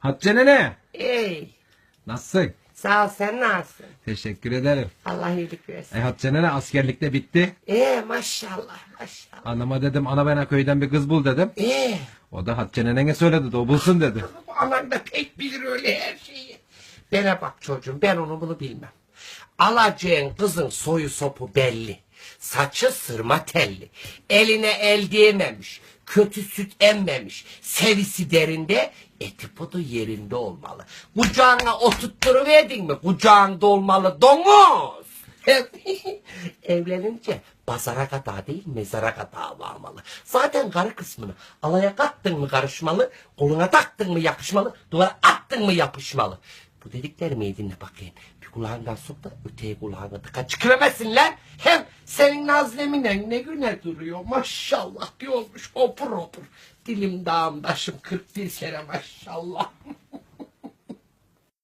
Hatice nene. Ey. Nasılsın? Sağ ol sen nasılsın? Teşekkür ederim. Allah iyilik versin. E Hatice nene askerlikte bitti. Ee maşallah maşallah. Anama dedim ana bana köyden bir kız bul dedim. Ee. O da Hatice nenene söyledi de o bulsun dedi. Anan da pek bilir öyle her şeyi. Bana bak çocuğum ben onu bunu bilmem. Alacağın kızın soyu sopu belli. Saçı sırma telli. Eline el değmemiş. Kötü süt emmemiş. Sevisi derinde, eti pudu yerinde olmalı. Kucağına oturtturuverdin mi? Kucağında olmalı domuz. Evlenince pazara kadar değil mezara kadar varmalı. Zaten karı kısmını alaya kattın mı karışmalı, koluna taktın mı yakışmalı, duvara attın mı yapışmalı. Bu dediklerimi dinle bakayım. Bir kulağından sok da öteye kulağına tıka çıkıramazsın lan. Hem senin Nazlem'in ne güne duruyor maşallah bir olmuş opur opur. Dilim dağım taşım 41 kere maşallah.